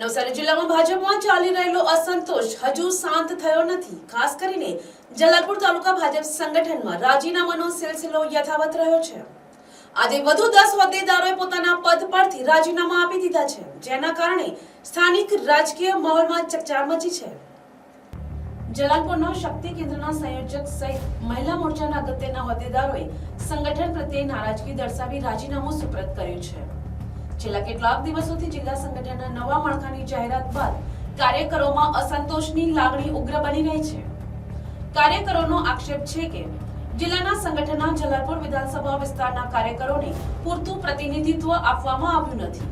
નવસારી જિલ્લામાં ભાજપમાં ચાલી રહેલો અસંતોષ હજુ શાંત થયો નથી. ખાસ કરીને જલાલપુર તાલુકા ભાજપ સંગઠનમાં રાજીનામાનો સિલસિલો યથાવત રહ્યો છે. આજે વધુ દસ હોદ્દેદારોએ પોતાના પદ પરથી રાજીનામા આપી દીધા છે, જેના કારણે સ્થાનિક રાજકીય માહોલમાં ચકચાર મચી છે. જલાલપુરના શક્તિ કેન્દ્રના સંયોજક સહિત મહિલા મોરચાના અગત્યના હોદ્દેદારોએ સંગઠન પ્રત્યે નારાજગી દર્શાવી રાજીનામું સુપ્રત કર્યું છે. છેલ્લા કેટલાક દિવસોથી જિલ્લા નવા માળખાની જાહેરાત બાદ કાર્યકરોમાં અસંતોષની લાગણી ઉગ્ર બની રહી છે. કાર્યકરોનો આક્ષેપ છે કે જિલ્લાના સંગઠનના જલાલપુર વિધાનસભા વિસ્તારના કાર્યકરોને પૂરતું પ્રતિનિધિત્વ આપવામાં આવ્યું નથી.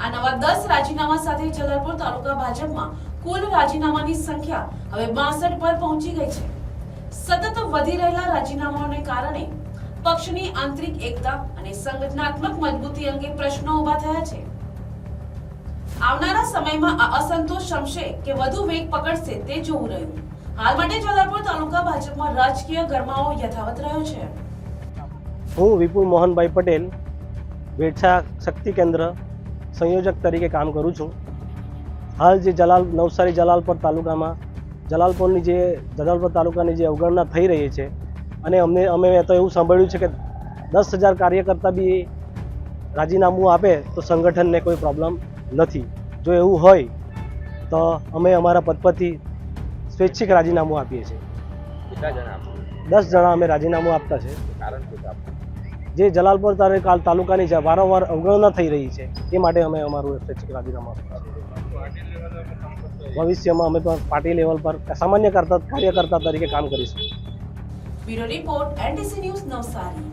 આ નવા દસ રાજીનામા સાથે જલાલપુર તાલુકા ભાજપમાં કુલ રાજીનામાની સંખ્યા હવે બાસઠ પર પહોંચી ગઈ છે. સતત વધી રહેલા રાજીનામાઓને કારણે પક્ષની આંતરિક એકતા અને સંગઠનાત્મક મજબૂતી અંગે પ્રશ્નો ઊભા થયા છે. આવનારા સમયમાં આ અસંતોષ શમશે કે વધુ વેગ પકડશે તે જોવું રહ્યું. હાલ માટે જલાલપુર તાલુકા ભાજપમાં રાજકીય ગરમાવો યથાવત રહ્યો છે. હું વિપુલ મોહનભાઈ પટેલ વેઠા શક્તિ કેન્દ્ર સંયોજક તરીકે કામ કરું છું. હાલ જે જલાલ, નવસારી જલાલપર તાલુકામાં, જલાલપુરની જે, જલાલપર તાલુકાની જે અવગણના થઈ રહી છે અને અમને, અમે તો એવું સાંભળ્યું છે કે દસ હજાર કાર્યકર્તા બી રાજીનામું આપે તો સંગઠનને કોઈ પ્રોબ્લેમ નથી. જો એવું હોય તો અમે અમારા પદ પરથી સ્વૈચ્છિક રાજીનામું આપીએ છીએ. કેટલા જણા આપો? દસ જણા અમે રાજીનામું આપતા છે? જે જલાલપુર તાલુકા તાલુકાની છે વારંવાર અવગણના થઈ રહી છે એ માટે અમે અમારું સ્વૈચ્છિક રાજીનામું આપ્યું ભવિષ્યમાં અમે પણ પાર્ટી લેવલ પર સામાન્ય કરતા કાર્યકર્તા તરીકે કામ કરીશું. Bureau report NDC news Navsari.